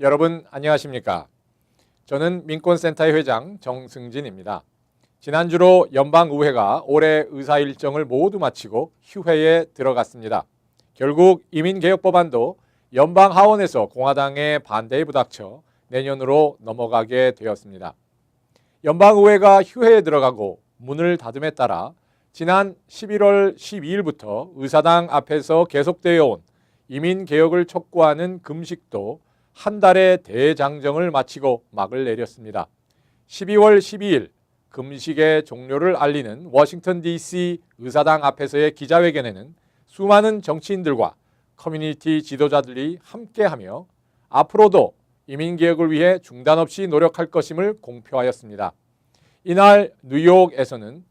여러분 안녕하십니까? 저는 민권센터의 회장 정승진입니다. 지난주로 연방의회가 올해 의사 일정을 모두 마치고 휴회에 들어갔습니다. 결국 이민개혁법안도 연방 하원에서 공화당의 반대에 부닥쳐 내년으로 넘어가게 되었습니다. 연방의회가 휴회에 들어가고 문을 닫음에 따라 지난 11월 12일부터 의사당 앞에서 계속되어 온 이민개혁을 촉구하는 금식도 한 달의 대장정을 마치고 막을 내렸습니다. 12월 12일 금식의 종료를 알리는 워싱턴 DC 의사당 앞에서의 기자회견에는 수많은 정치인들과 커뮤니티 지도자들이 함께하며 앞으로도 이민개혁을 위해 중단 없이 노력할 것임을 공표하였습니다. 이날 뉴욕에서는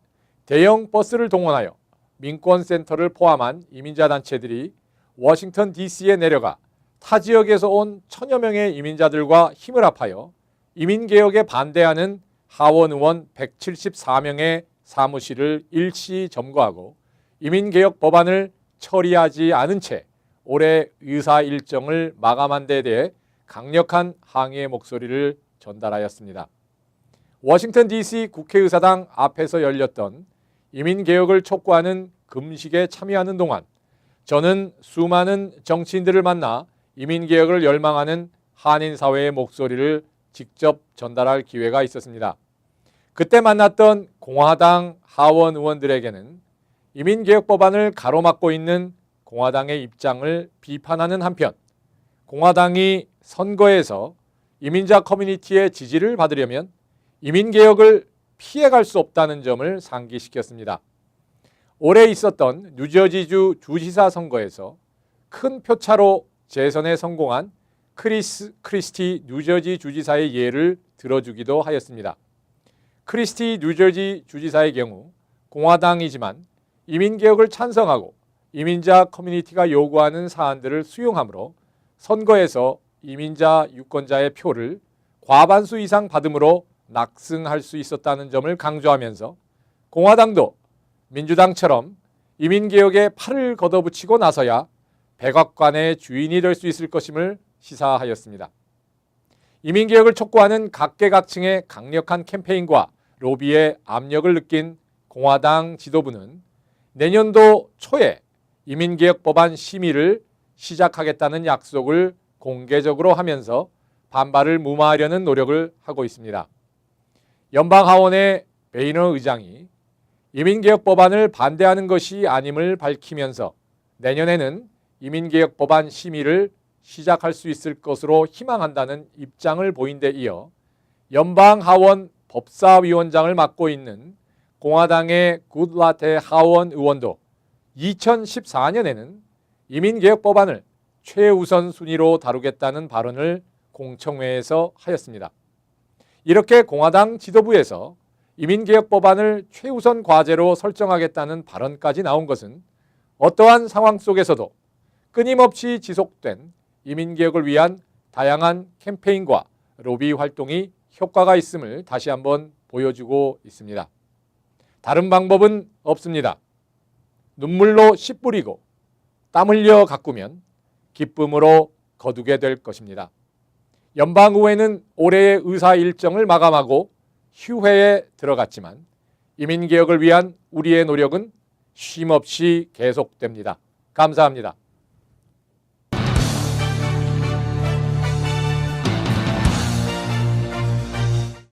대형 버스를 동원하여 민권센터를 포함한 이민자 단체들이 워싱턴 DC에 내려가 타 지역에서 온 천여 명의 이민자들과 힘을 합하여 이민개혁에 반대하는 하원 의원 174명의 사무실을 일시 점거하고 이민개혁 법안을 처리하지 않은 채 올해 의사 일정을 마감한 데 대해 강력한 항의의 목소리를 전달하였습니다. 워싱턴 DC 국회의사당 앞에서 열렸던 이민개혁을 촉구하는 금식에 참여하는 동안 저는 수많은 정치인들을 만나 이민개혁을 열망하는 한인 사회의 목소리를 직접 전달할 기회가 있었습니다. 그때 만났던 공화당 하원 의원들에게는 이민개혁 법안을 가로막고 있는 공화당의 입장을 비판하는 한편 공화당이 선거에서 이민자 커뮤니티의 지지를 받으려면 이민개혁을 피해갈 수 없다는 점을 상기시켰습니다. 올해 있었던 뉴저지주 주지사 선거에서 큰 표차로 재선에 성공한 크리스 크리스티 뉴저지 주지사의 예를 들어주기도 하였습니다. 크리스티 뉴저지 주지사의 경우 공화당이지만 이민 개혁을 찬성하고 이민자 커뮤니티가 요구하는 사안들을 수용하므로 선거에서 이민자 유권자의 표를 과반수 이상 받음으로 낙승할 수 있었다는 점을 강조하면서 공화당도 민주당처럼 이민개혁에 팔을 걷어붙이고 나서야 백악관의 주인이 될 수 있을 것임을 시사하였습니다. 이민개혁을 촉구하는 각계각층의 강력한 캠페인과 로비의 압력을 느낀 공화당 지도부는 내년도 초에 이민개혁 법안 심의를 시작하겠다는 약속을 공개적으로 하면서 반발을 무마하려는 노력을 하고 있습니다. 연방 하원의 베이너 의장이 이민개혁 법안을 반대하는 것이 아님을 밝히면서 내년에는 이민개혁 법안 심의를 시작할 수 있을 것으로 희망한다는 입장을 보인 데 이어 연방 하원 법사위원장을 맡고 있는 공화당의 굿라테 하원 의원도 2014년에는 이민개혁 법안을 최우선 순위로 다루겠다는 발언을 공청회에서 하였습니다. 이렇게 공화당 지도부에서 이민개혁 법안을 최우선 과제로 설정하겠다는 발언까지 나온 것은 어떠한 상황 속에서도 끊임없이 지속된 이민개혁을 위한 다양한 캠페인과 로비 활동이 효과가 있음을 다시 한번 보여주고 있습니다. 다른 방법은 없습니다. 눈물로 씨 뿌리고 땀 흘려 가꾸면 기쁨으로 거두게 될 것입니다. 연방의회는 올해의 의사 일정을 마감하고 휴회에 들어갔지만 이민개혁을 위한 우리의 노력은 쉼없이 계속됩니다. 감사합니다.